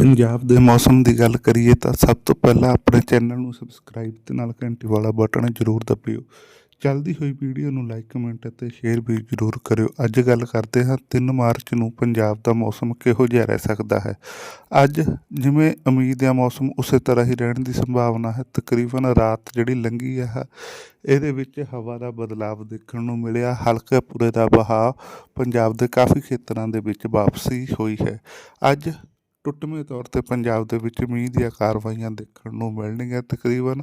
ਪੰਜਾਬ ਦੇ ਮੌਸਮ ਦੀ ਗੱਲ ਕਰੀਏ ਤਾਂ ਸਭ ਤੋਂ ਪਹਿਲਾਂ ਆਪਣੇ ਚੈਨਲ ਨੂੰ ਸਬਸਕ੍ਰਾਈਬ ਤੇ ਨਾਲ ਘੰਟੀ ਵਾਲਾ ਬਟਨ ਜ਼ਰੂਰ ਦਬਿਓ। ਚੱਲਦੀ ਹੋਈ ਵੀਡੀਓ ਨੂੰ ਲਾਈਕ ਕਮੈਂਟ ਅਤੇ ਸ਼ੇਅਰ ਵੀ ਜ਼ਰੂਰ ਕਰਿਓ। ਅੱਜ ਗੱਲ ਕਰਦੇ ਹਾਂ 3 ਮਾਰਚ ਨੂੰ ਪੰਜਾਬ ਦਾ ਮੌਸਮ ਕਿਹੋ ਜਿਹਾ ਰਹਿ ਸਕਦਾ ਹੈ। ਅੱਜ ਜਿਵੇਂ ਉਮੀਦ ਹੈ ਮੌਸਮ ਉਸੇ ਤਰ੍ਹਾਂ ਹੀ ਰਹਿਣ ਦੀ ਸੰਭਾਵਨਾ ਹੈ। ਤਕਰੀਬਨ ਰਾਤ ਜਿਹੜੀ ਲੰਘੀ ਹੈ ਇਹਦੇ ਵਿੱਚ ਹਵਾ ਦਾ ਬਦਲਾਵ ਦੇਖਣ ਨੂੰ ਮਿਲਿਆ। ਹਲਕੇ ਪੂਰੇ ਦਾ ਬਹਾਅ ਪੰਜਾਬ ਦੇ ਕਾਫੀ ਖੇਤਰਾਂ ਦੇ ਵਿੱਚ ਵਾਪਸੀ ਹੋਈ ਹੈ। ਅੱਜ ਟੁੱਟਵੇਂ ਤੌਰ ਤੇ ਪੰਜਾਬ ਦੇ ਵਿੱਚ ਮੀਂਹ ਦੀਆਂ ਕਾਰਵਾਈਆਂ ਦੇਖਣ ਨੂੰ ਮਿਲਣਗੀਆਂ। ਤਕਰੀਬਨ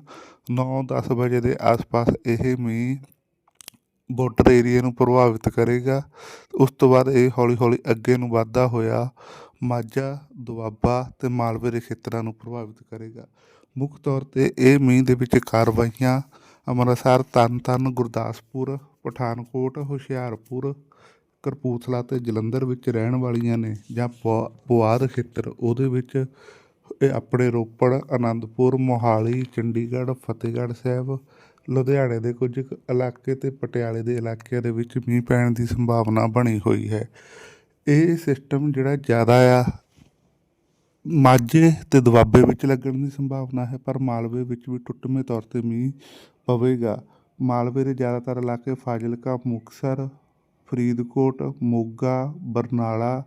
9-10 ਵਜੇ ਦੇ ਆਸ-ਪਾਸ ਇਹ ਮੀਂਹ ਬਾਰਡਰ ਏਰੀਆ ਨੂੰ ਪ੍ਰਭਾਵਿਤ ਕਰੇਗਾ। ਉਸ ਤੋਂ ਬਾਅਦ ਇਹ ਹੌਲੀ-ਹੌਲੀ ਅੱਗੇ ਨੂੰ ਵੱਧਦਾ ਹੋਇਆ ਮਾਝਾ, ਦੁਆਬਾ ਤੇ ਮਾਲਵੇ ਦੇ ਖੇਤਰਾਂ ਨੂੰ ਪ੍ਰਭਾਵਿਤ ਕਰੇਗਾ। ਮੁੱਖ ਤੌਰ ਤੇ ਇਹ ਮੀਂਹ ਦੇ ਵਿੱਚ ਕਾਰਵਾਈਆਂ ਅੰਮ੍ਰਿਤਸਰ, ਤਰਨਤਾਰਨ, ਗੁਰਦਾਸਪੁਰ, ਪਠਾਨਕੋਟ, ਹੁਸ਼ਿਆਰਪੁਰ ਕਪੂਰਥਲਾ ਅਤੇ ਜਲੰਧਰ ਵਿੱਚ ਰਹਿਣ ਵਾਲੀਆਂ ਨੇ ਜਾਂ ਪੁਆ- ਪੁਆਧ ਖੇਤਰ, ਉਹਦੇ ਵਿੱਚ ਇਹ ਆਪਣੇ ਰੋਪੜ, ਅਨੰਦਪੁਰ, ਮੋਹਾਲੀ, ਚੰਡੀਗੜ੍ਹ, ਫਤਿਹਗੜ੍ਹ ਸਾਹਿਬ, ਲੁਧਿਆਣੇ ਦੇ ਕੁਝ ਇਲਾਕੇ ਤੇ ਪਟਿਆਲੇ ਦੇ ਇਲਾਕਿਆਂ ਦੇ ਵਿੱਚ ਮੀਂਹ ਪੈਣ ਦੀ ਸੰਭਾਵਨਾ ਬਣੀ ਹੋਈ ਹੈ। ਇਹ ਸਿਸਟਮ ਜਿਹੜਾ ਜ਼ਿਆਦਾ ਆ, ਮਾਝੇ ਤੇ ਦੁਆਬੇ ਵਿੱਚ ਲੱਗਣ ਦੀ ਸੰਭਾਵਨਾ ਹੈ, ਪਰ ਮਾਲਵੇ ਵਿੱਚ ਵੀ ਟੁੱਟਵੇਂ ਤੌਰ ਤੇ ਮੀਂਹ ਪਵੇਗਾ। ਮਾਲਵੇ ਦੇ ਜ਼ਿਆਦਾਤਰ ਇਲਾਕੇ ਫਾਜ਼ਿਲਕਾ, ਮੁਕਤਸਰ ਫਰੀਦਕੋਟ, ਮੋਗਾ, ਬਰਨਾਲਾ,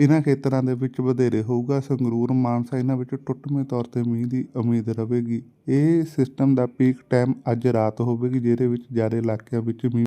ਇਹਨਾਂ ਖੇਤਰਾਂ ਦੇ ਵਿੱਚ ਵਧੇਰੇ ਹੋਊਗਾ। ਸੰਗਰੂਰ, ਮਾਨਸਾ, ਇਹਨਾਂ ਵਿੱਚ ਟੁੱਟਵੇਂ ਤੌਰ ਤੇ ਮੀਂਹ ਦੀ ਉਮੀਦ ਰਹੇਗੀ। ਇਹ ਸਿਸਟਮ ਦਾ ਪੀਕ ਟਾਈਮ ਅੱਜ ਰਾਤ ਹੋਵੇਗੀ, ਜਿਹਦੇ ਵਿੱਚ ਜ਼ਿਆਦਾ ਇਲਾਕਿਆਂ ਵਿੱਚ ਮੀਂਹ